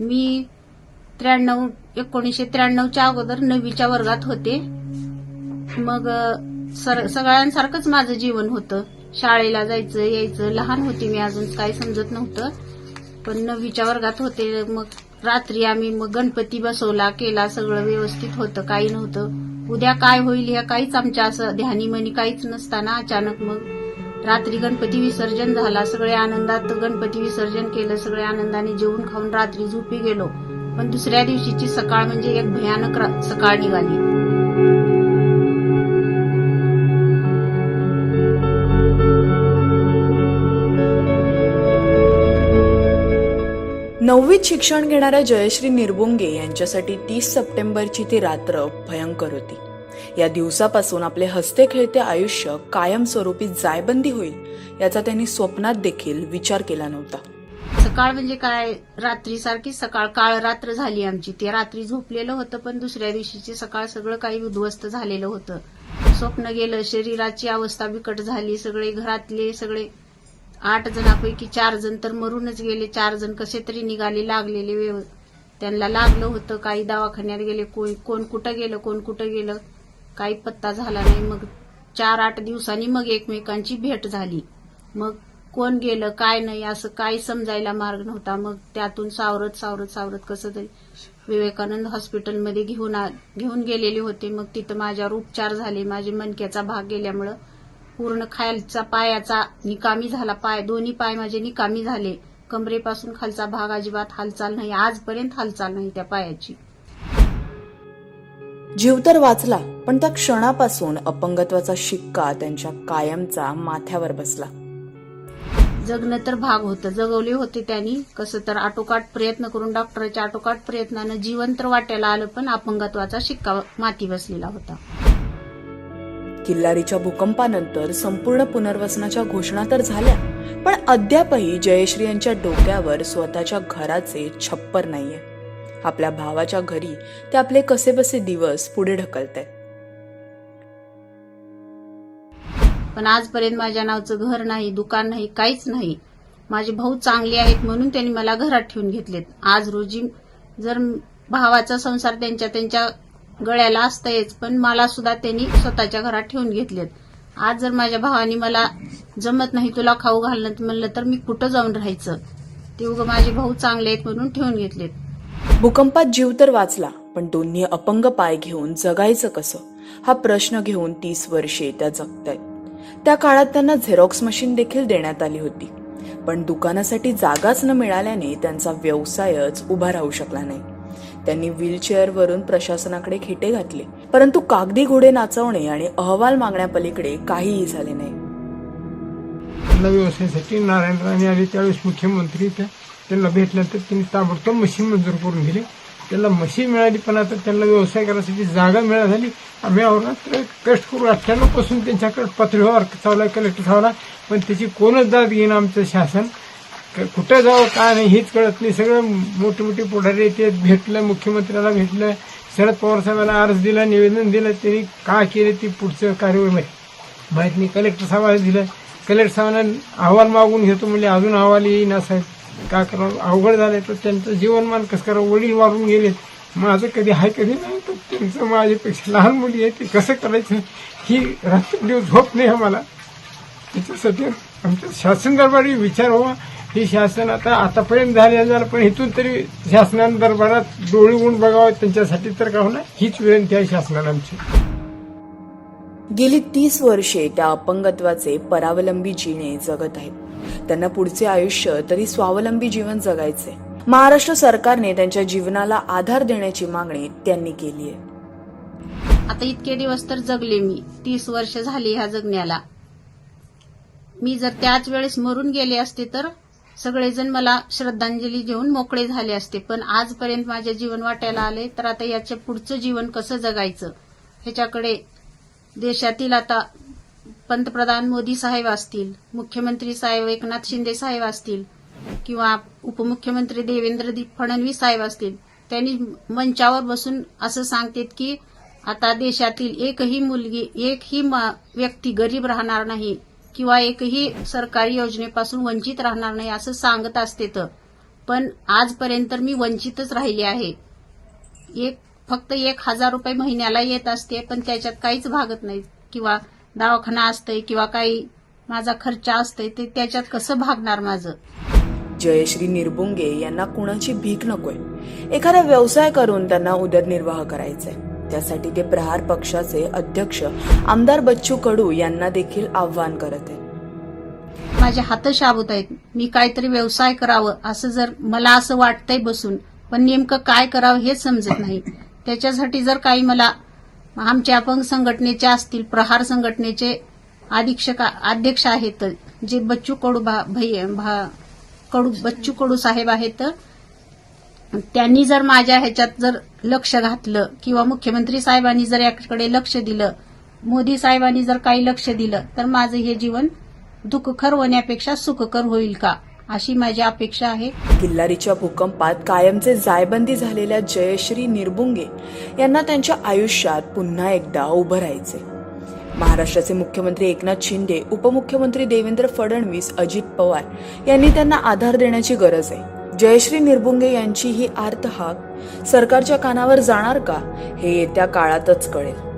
मी त्र्याण्णव एकोणीसशे त्र्याण्णवच्या अगोदर नववीच्या वर्गात होते. मग सर सगळ्यांसारखंच माझं जीवन होतं. शाळेला जायचं यायचं. लहान होते मी अजून काही समजत नव्हतं. पण नववीच्या वर्गात होते. मग रात्री आम्ही मग गणपती बसवला केला. सगळं व्यवस्थित होतं. काही नव्हतं. उद्या काय होईल ह्या काहीच आमच्या असं ध्यानी मनी काहीच नसताना अचानक मग रात्री गणपती विसर्जन झाला सगळे आनंदात गणपती विसर्जन केलं सगळे आनंदाने जेवून खाऊन रात्री झोपी गेलो. पण दुसऱ्या दिवशीची सकाळ म्हणजे एक भयानक सकाळ निघाली. नववीत शिक्षण घेणाऱ्या जयश्री निर्बुंगे यांच्यासाठी तीस सप्टेंबरची ती रात्र भयंकर होती. या दिवसापासून आपले हसते खेळते आयुष्य कायमस्वरूपी जायबंदी होईल याचा त्यांनी स्वप्नात देखील विचार केला नव्हता. सकाळ म्हणजे काय? रात्री सारखी सकाळ काळ रात्र झाली आमची. ते रात्री झोपलेलं होतं पण दुसऱ्या दिवशीची सकाळ सगळं काही उद्ध्वस्त झालेलं होतं. स्वप्न गेलं शरीराची अवस्था बिकट झाली सगळे घरातले सगळे आठ जणांपैकी चार जण तर मरूनच गेले. चार जण कसे तरी निघाले लागलेले व्यव त्यांना लागलं होतं काही दवाखान्यात गेले कोण कुठं गेलं कोण कुठं गेलं. काही पत्ता झाला नाही. मग चार आठ दिवसांनी मग एकमेकांची भेट झाली. मग कोण गेलं काय नाही असं काय समजायला मार्ग नव्हता. मग त्यातून सावरत सावरत सावरत कसं तरी विवेकानंद हॉस्पिटलमध्ये घेऊन आ- घेऊन गेलेले होते. मग तिथं माझ्यावर उपचार झाले. माझे मनक्याचा भाग गेल्यामुळं पूर्ण खालचा पायाचा निकामी झाला. पाय दोन्ही पाय माझे निकामी झाले. कमरेपासून खालचा भाग अजिबात हालचाल नाही. आजपर्यंत हालचाल नाही त्या पायाची. जीव तर वाचला पण त्या क्षणापासून अपंगत्वाचा शिक्का त्यांच्या कायमचा माथ्यावर बसला. जगणं तर भाग होतं. जगवले होते त्यांनी. कसं तर आटोकाट प्रयत्न करून डॉक्टरच्या आटोकाट प्रयत्नानं जीवन तर वाट्याला आलं पण अपंगत्वाचा शिक्का माती बसलेला होता. किल्लारीच्या भूकंपानंतर संपूर्ण पुनर्वसनाच्या घोषणा तर झाल्या पण अद्यापही जयश्री यांच्या डोक्यावर स्वतःच्या घराचे छप्पर नाहीये. आपल्या भावाच्या घरी ते आपले कसेबसे दिवस पुढे ढकलतायत पण आजपर्यंत माझ्या नावचं घर नाही दुकान नाही काहीच नाही. माझे भाऊ चांगले आहेत म्हणून त्यांनी मला घरात ठेवून घेतलेत. आज रोजी जर भावाचा संसार त्यांच्या त्यांच्या गळ्याला असतायच पण मला सुद्धा त्यांनी स्वतःच्या घरात ठेवून घेतलेत. आज जर माझ्या भावाने मला जमत नाही तुला खाऊ घालणं म्हणलं तर मी कुठं जाऊन राहायचं? ते उगं माझे भाऊ चांगले आहेत म्हणून ठेवून घेतलेत. भूकंपात जीव तर वाचला पण दोन्ही अपंग पाय घेऊन जगायचं कसं? हा प्रश्न घेऊन तीस वर्षे त्या जगतायत. त्या काळात त्यांना झेरॉक्स मशीन देखील देण्यात आली होती. पण दुकानासाठी जागाच न मिळाल्याने त्यांचा व्यवसायच उभा राहू शकला नाही. त्यांनी व्हीलचेअरवरून प्रशासनाकडे खेटे घातले. परंतु कागदी घोडे नाचवणे आणि अहवाल मागण्यापलीकडे काहीही झाले नाही. त्यांना व्यवसायासाठी नारायण राणे आले. त्यावेळेस मुख्यमंत्री त्या त्यांना भेटल्यानंतर त्यांनी ताबडतोब मशीन मंजूर करून दिली. त्यांना मशीन मिळाली पण आता त्यांना व्यवसाय करायसाठी जागा मिळा झाली. आम्ही औरंगाबाद कष्ट करू. अठ्ठ्याण्णवपासून त्यांच्याकडे पत्रव्यवहार चावला कलेक्टर चावला पण त्याची कोणच दाद घेईन आमचं शासन. क- कुठं जावं काय नाही हेच कळत नाही. सगळं मोठे मोठे पुढारी ते भेटलं मुख्यमंत्र्याला भेटलं. शरद पवार साहेबांना अर्ज दिला निवेदन दिलं. त्यांनी का केलं ती पुढचं कार्यवाही माहीत माहीत नाही. कलेक्टर साहेबांना दिलं. कलेक्टर साहेबांना अहवाल मागून घेतो म्हणजे अजून अहवाल येईना साहेब. का करावं? अवघड झालंय. तर त्यांचं जीवनमान कसं करावं? वडील वारून गेलेत. माझं कधी हाय कधी नाही. तर त्यांचं माझ्यापेक्षा लहान मुली आहे ते कसं करायचं? ही रात्री झोप नाही आम्हाला. त्याच्यासाठी आमच्या शासन दरबारी विचार व्हावा. ही शासन आता आतापर्यंत झाले झालं पण इथून तरी शासनानं दरबारात डोळे उन बघावं. त्यांच्यासाठी तर का होणार हीच विनंती आहे शासनाला आमची. गेली तीस वर्षे त्या अपंगत्वाचे परावलंबी जीणे जगत आहेत. त्यांना पुढचे आयुष्य तरी स्वावलंबी जीवन जगायचे. महाराष्ट्र सरकारने त्यांच्या जीवनाला आधार देण्याची मागणी त्यांनी केली आहे. आता इतके दिवस तर जगले मी. तीस वर्ष झाली ह्या जगण्याला. मी जर त्याच वेळेस मरून गेले असते तर सगळेजण मला श्रद्धांजली देऊन मोकळे झाले असते. पण आजपर्यंत माझे जीवन वाटायला आले तर आता याच्या पुढचं जीवन कसं जगायचं? ह्याच्याकडे देशातील आता पंतप्रधान मोदी साहेब असतील मुख्यमंत्री साहेब एकनाथ शिंदे साहेब असतील किंवा उपमुख्यमंत्री देवेंद्र फडणवीस साहेब असतील त्यांनी मंचावर बसून असं सांगतात की आता देशातील एकही मुलगी एकही व्यक्ती गरीब राहणार नाही किंवा एकही सरकारी योजनेपासून वंचित राहणार नाही असं सांगत असते तर पण आजपर्यंत मी वंचितच राहिली आहे. एक फक्त एक हजार रुपये महिन्याला येत असते पण त्याच्यात काहीच भागत नाही. किंवा दवाखाना असतंय किंवा काही माझा खर्च असतंय ते त्याच्यात कसं भागणार माझं? जयश्री निरबुंगे यांना कुणाची भीक नकोय. एखादा व्यवसाय करून त्यांना उदरनिर्वाह करायचाय. त्यासाठी ते प्रहार पक्षाचे अध्यक्ष आमदार बच्चू कडू यांना देखील आव्हान करत आहेत. माझे हात शाबूत आहेत. मी काहीतरी व्यवसाय करावं असं जर मला असं वाटतंय बसून पण नेमकं काय करावं हेच समजत नाही. त्याच्यासाठी जर काही मला आमच्या अपंग संघटनेचे असतील प्रहार संघटनेचे अधीक्षक अध्यक्ष आहेत जे बच्चू कडू भा भा कडू बच्चू कडू साहेब आहेत त्यांनी जर माझ्या ह्याच्यात जर लक्ष घातलं किंवा मुख्यमंत्री साहेबांनी जर याकडे लक्ष दिलं मोदी साहेबांनी जर काही लक्ष दिलं तर माझं हे जीवन दुःखकर होण्यापेक्षा सुखकर होईल का? अशी माझी अपेक्षा आहे. किल्लारीच्या भूकंपात कायमचे जायबंदी झालेल्या जयश्री निरबुंगे यांना त्यांच्या आयुष्यात पुन्हा एकदा उभं राहायचे. महाराष्ट्राचे मुख्यमंत्री एकनाथ शिंदे उपमुख्यमंत्री देवेंद्र फडणवीस अजित पवार यांनी त्यांना आधार देण्याची गरज आहे. जयश्री निरबुंगे यांची ही आर्त हाक सरकारच्या कानावर जाणार का हे येत्या काळातच कळेल.